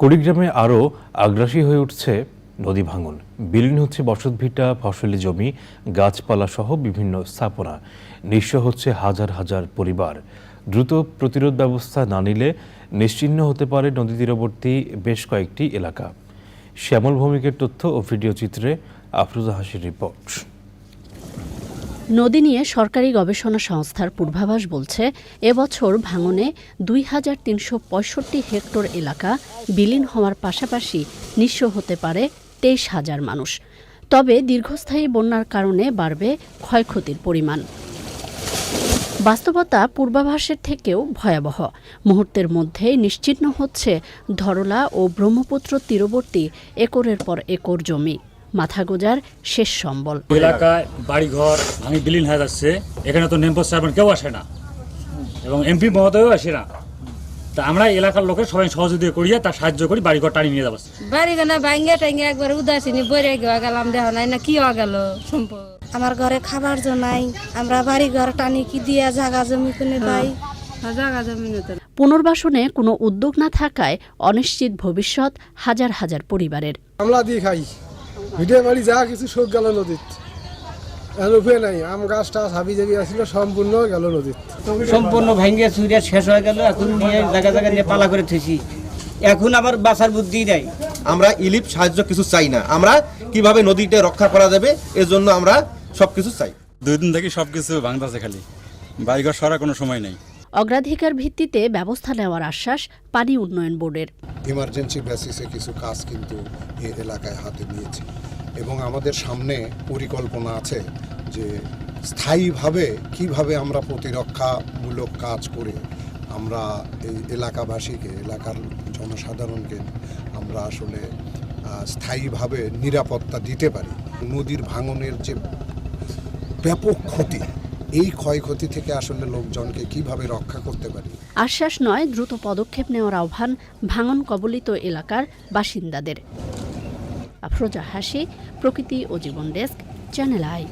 কুড়িগ্রামে আরও আগ্রাসী হয়ে উঠছে নদী ভাঙন। বিলীন হচ্ছে বসতভিটা, ফসলি জমি, গাছপালা সহ বিভিন্ন স্থাপনা। নিঃস্ব হচ্ছে হাজার হাজার পরিবার। দ্রুত প্রতিরোধ ব্যবস্থা না নিলে নিশ্চিহ্ন হতে পারে নদী তীরবর্তী বেশ কয়েকটি এলাকা। শ্যামল ভৌমিকের তথ্য ও ভিডিও চিত্রে আফরুজা হাসির রিপোর্ট। নদী নিয়ে সরকারি গবেষণা সংস্থার পূর্বাভাস বলছে, এবছর ভাঙনে দুই হাজার তিনশো পঁয়ষট্টি হেক্টর এলাকা বিলীন হওয়ার পাশাপাশি নিঃস্ব হতে পারে তেইশ হাজার মানুষ। তবে দীর্ঘস্থায়ী বন্যার কারণে বাড়বে ক্ষয়ক্ষতির পরিমাণ। বাস্তবতা পূর্বাভাসের থেকেও ভয়াবহ। মুহূর্তের মধ্যেই নিশ্চিহ্ন হচ্ছে ধরলা ও ব্রহ্মপুত্র তীরবর্তী একরের পর একর জমি। মাথা গোজার শেষ সম্বল। এলাকায় বাড়িঘর ভাঙি বিলীন হয়ে যাচ্ছে। এখানে তো নেমপোস্ট চেয়ারম্যান কেউ আসে না। এবং এমপি মহোদয়ও আসে না। তা আমরা এলাকার লোকের সবাই সহযোগিতা করিয়া তার সাহায্য করি বাড়িঘর টানিয়ে নিয়ে যাব। বাড়ি গানা ভাঙ্গে টাঙ্গে একবার উদাসীনি বইরে গেওয়া গেলাম দেহ নাই না কি হওয়া গেল সম্পদ? আমার ঘরে খাবার জো নাই আমরা বাড়ি ঘর টানি কি দিয়া জাগা জমি কিনে পাই? জায়গা জমিনে পুনর্বাসনে কোনো উদ্যোগ না থাকায় অনিশ্চিত ভবিষ্যৎ হাজার হাজার পরিবারের। আমলা দিয়ে খাই। ভিডিও বাড়ি যা কিছু শোক গেল নদীত। এখন উপায় নাই আম গাছ টাছ হাবি জাবি আসছিল সম্পূর্ণ গেল নদীত। সম্পূর্ণ ভাঙ্গে চুরিয়া শেষ হয়ে গেল এখন নিয়ে জায়গা জায়গা নিয়ে পালা করে থেছি এখন আবার বাঁচার বুদ্ধি দেয় আমরা ইলিপ সাহায্য কিছু চাই না। আমরা কীভাবে নদীটা রক্ষা করা যাবে এজন্য আমরা সবকিছু চাই। দুই দিন থেকে সব কিছু ভাঙতেছে খালি। বাড়িঘর সরার কোনো সময় নেই। অগ্রাধিকার ভিত্তিতে ব্যবস্থা নেওয়ার আশ্বাস পানি উন্নয়ন বোর্ডের। ইমার্জেন্সি বেসিসে কিছু কাজ কিন্তু এই এলাকায় হাতে নিয়েছে। এবং আমাদের সামনে পরিকল্পনা আছে যে স্থায়ীভাবে কীভাবে আমরা প্রতিরক্ষামূলক কাজ করে আমরা এই এলাকাবাসীকে, এলাকার জনসাধারণকে আমরা আসলে স্থায়ীভাবে নিরাপত্তা দিতে পারি। নদীর ভাঙনের যে ব্যাপক ক্ষতি এই ক্ষয়ক্ষতি থেকে আসলে লোকজনকে কীভাবে রক্ষা করতে পারি? আশ্বাস নয়, দ্রুত পদক্ষেপ নেওয়ার আহ্বান ভাঙন কবলিত এলাকার বাসিন্দাদের। আফরোজা হাসি, প্রকৃতি ও জীবন ডেস্ক, চ্যানেল আই।